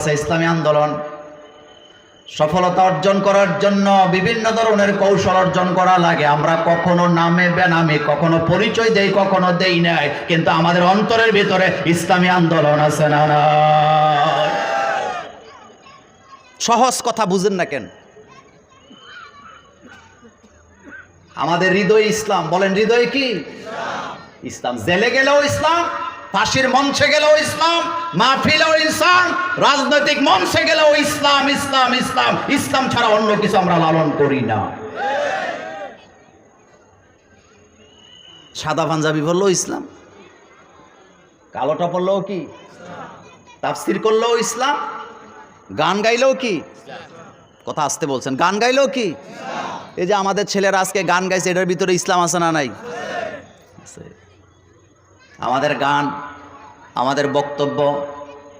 আছে ইসলামী আন্দোলন। সফলতা অর্জন করার জন্য বিভিন্ন ধরনের কৌশল অর্জন করা লাগে। আমরা কখনো নামে বেনামে, কখনো পরিচয় দেই, কখনো দেই নাই। কিন্তু আমাদের অন্তরের ভিতরে ইসলামী আন্দোলন আছে না সহজ কথা বুঝেন না কেন? আমাদের হৃদয় ইসলাম। বলেন, হৃদয় কি? ইসলাম। জেলে গেলেও ইসলাম ফাঁসির মঞ্চে গেলেও ইসলাম, মাহফিলেও ইসলাম রাজনৈতিক মঞ্চে গেলেও ইসলাম ইসলাম ইসলাম। ইসলাম ছাড়া অন্য কিছু আমরা লালন করি না। সাদা পাঞ্জাবি বললেও ইসলাম কালোটা পড়লেও কি? তাফসির করলেও ইসলাম, গান গাইলেও কি? কথা আসতে বলছেন, গান গাইলেও কি? এই যে আমাদের ছেলেরা আজকে গান গাইছে, এটার ভিতরে ইসলাম আছে না নাই। আমাদের গান আমাদের বক্তব্য,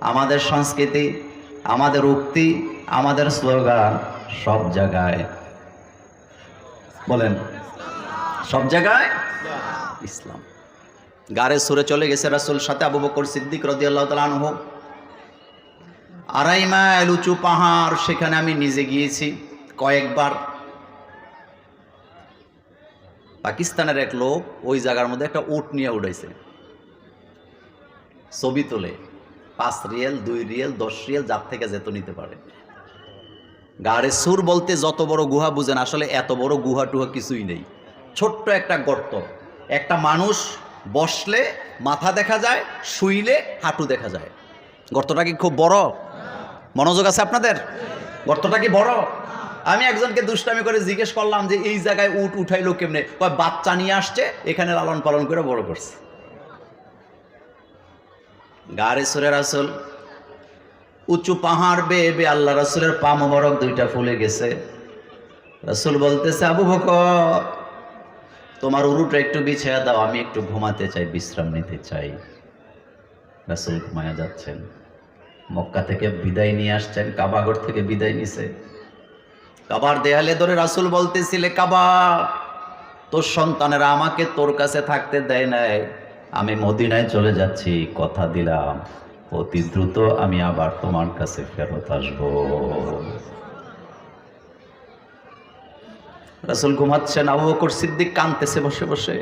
আমাদের সংস্কৃতি, আমাদের উক্তি, আমাদের স্লোগান সব জায়গায়। বলেন, সব জায়গায়? ইসলাম। গারে সুরে চলে গেছে রাসুল সাথে আবু বকর সিদ্দিক রদি আল্লাহ তালহ আড়াই মাইল উঁচু পাহাড়, সেখানে আমি নিজে গিয়েছি কয়েকবার। পাকিস্তানের এক লোক ওই জায়গার মধ্যে একটা উট নিয়ে উঠাইছে ছবি তোলে। পাঁচ রিয়েল, দুই রিয়েল, দশ রিয়েল, যার থেকে যেত নিতে পারে। গাড়ে সুর বলতে যত বড় গুহা বুঝেন, আসলে এত বড় গুহা টুহা কিছুই নেই। ছোট্ট একটা গর্ত। একটা মানুষ বসলে মাথা দেখা যায়, শুইলে হাঁটু দেখা যায়। গর্তটা কি খুব বড়? মনোযোগ আছে আপনাদের? গর্তটা কি বড়? আমি একজনকে দুষ্টামি করে জিজ্ঞেস করলাম যে, এই জায়গায় উট উঠাইলো কেমনে? বাচ্চা নিয়ে আসছে, এখানে লালন পালন করে বড় করছে। গাড়ে সুরের আসল উঁচু পাহাড় বেয়ে বে আল্লাহ রাসুলের পা মোবারক দুইটা ফুলে গেছে। রাসুল বলতেছে, আবু বকর, তোমার উরুটা একটু বিছায়া দাও, আমি একটু ঘুমাতে চাই, বিশ্রাম নিতে চাই। রাসুল ঘুমায়া যাচ্ছেন। মক্কা থেকে বিদায় নিয়ে আসছেন কাবাগর থেকে বিদায় নিছে। কাবার দেয়ালে ধরে রাসুল বলতেছিলে, কাবা, তোর সন্তানেরা আমাকে তোর কাছে থাকতে দেয় নাই। আমি মদিনায় চলে যাচ্ছি, কথা দিলাম। অতি দ্রুত আমি আবার তোমার কাছে ফেরত আসব। রাসুল ঘুমাচ্ছেন, আবু বকর সিদ্দিক কানতেছে বসে বসে।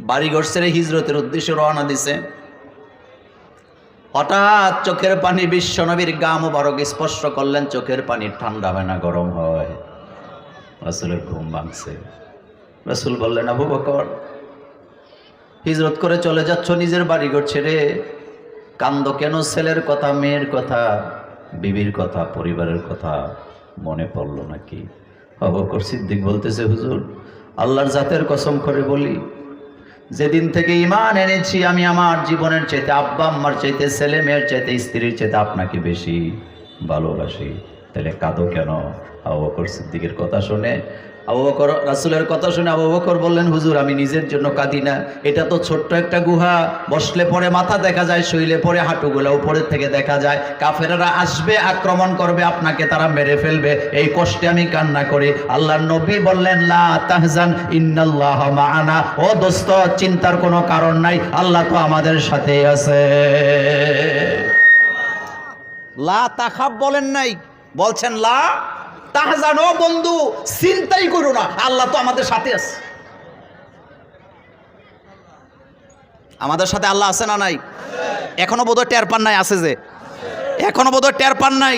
বাড়িঘর ছেড়ে হিজরতের উদ্দেশ্যে রওনা দিছে। হঠাৎ চোখের পানি বিশ্বনবীর গা মুবারক স্পর্শ করলেন, চোখের পানি ঠান্ডা হয় না, গরম হয়। রাসুলের ঘুম ভাঙছে। রাসুল বললেন, আবু বকর হিজরত করে চলে যাচ্ছ নিজের বাড়িঘর ছেড়ে। কান্দ কেন? ছেলের কথা, মেয়ের কথা, বিবির কথা, পরিবারের কথা মনে পড়ল নাকি? অবকর সিদ্দিক বলতেছে, হুজুর, আল্লাহর জাতের কসম করে বলি, যেদিন থেকে ইমান এনেছি, আমি আমার জীবনের চাইতে আব্বা আম্মার চাইতে ছেলে মেয়ের চাইতে, স্ত্রীর চাইতে আপনাকে বেশি ভালোবাসি। তাহলে কাঁদো কেন? আবু বকর সিদ্দিকের কথা শুনে, আবু বকর রাসুলের কথা শুনে আবু বকর বললেন, হুজুর, আমি নিজের জন্য কাঁদি না। এটা তো ছোট্ট একটা গুহা। বসলে পরে মাথা দেখা যায়, শুইলে পরে হাঁটুগুলো উপরের থেকে দেখা যায়। কাফেরারা আসবে, আক্রমণ করবে, আপনাকে তারা মেরে ফেলবে। এই কষ্টে আমি কান্না করি। আল্লাহ নবী বললেন, লা তাহজান, ইন্নাল্লাহ মাআনা। ও দোস্ত, চিন্তার কোনো কারণ নাই, আল্লাহ তো আমাদের সাথেই আছে। লা তাখাব বলেন নাই। বলছেন, লা তাহজানো বন্ধু, চিন্তাই করো না, আল্লাহ তো আমাদের সাথে আছে। আমাদের সাথে আল্লাহ আছে না নাই? এখনও বোধহয় টের পান নাই, আছে যে? এখনও বোধহয় টের পান নাই?